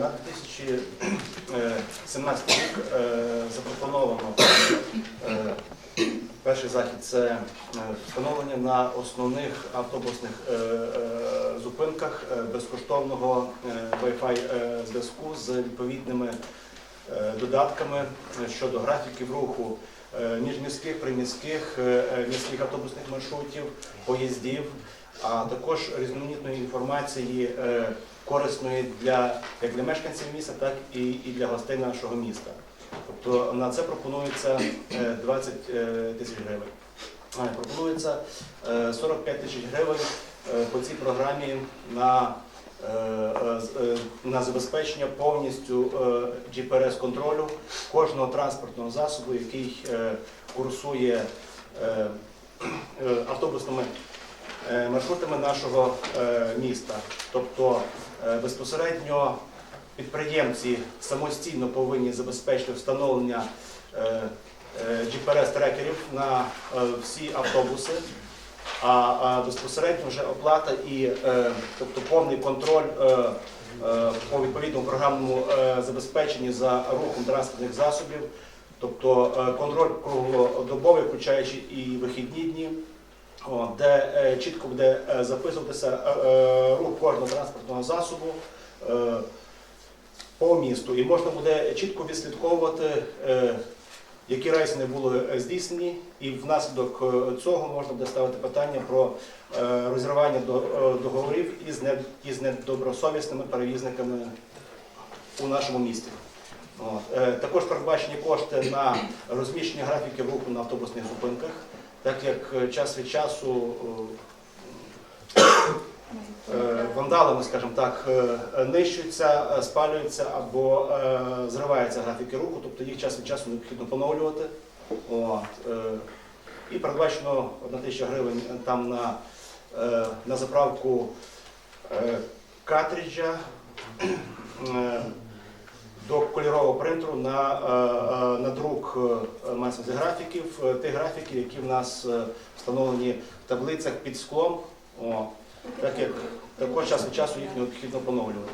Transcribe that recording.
На 2017 рік е, запропоновано е, перший захід це е, встановлення на основних автобусних е, е, зупинках е, безкоштовного е, Wi-Fi е, зв'язку з відповідними е, додатками щодо графіків руху е, міжміських, приміських, е, е, міських автобусних маршрутів, поїздів, а також різноманітної інформації е, корисної для як для мешканців міста, так і, і для гостей нашого міста. Тобто на це пропонується е, 20 е, тисяч гривень. Е, Пропонується е, 45 тисяч гривень е, по цій програмі на, е, е, е, на забезпечення повністю GPS-контролю кожного транспортного засобу, який е, курсує е, е, автобусними е, маршрутами нашого е, міста. Тобто е, безпосередньо підприємці самостійно повинні забезпечити встановлення е, е, GPS-трекерів на е, всі автобуси, а, безпосередньо вже оплата і е, тобто повний контроль е, е, по відповідному програмному е, забезпеченні за рухом транспортних засобів, тобто е, контроль круглодобовий, включаючи і вихідні дні. Де е, чітко буде е, записуватися е, е, рух кожного транспортного засобу е, по місту. І можна буде чітко відслідковувати, е, які рейси не були е, здійснені, і внаслідок е, цього можна буде ставити питання про е, розірвання договорів із, недобросовісними перевізниками у нашому місті. Також передбачені кошти на розміщення графіків руху на автобусних зупинках, так як час від часу вандалами, скажімо так, е, е, нищуються, е, спалюються або зриваються графіки руху, тобто їх час від часу необхідно поновлювати. От. І передбачено 1 тисяча гривень там на, на заправку картриджа. до кольорового принтеру на, на друк увазі графіків, тих графіків, які в нас встановлені в таблицях під склом. О, так як також час від часу їх необхідно поновлювати.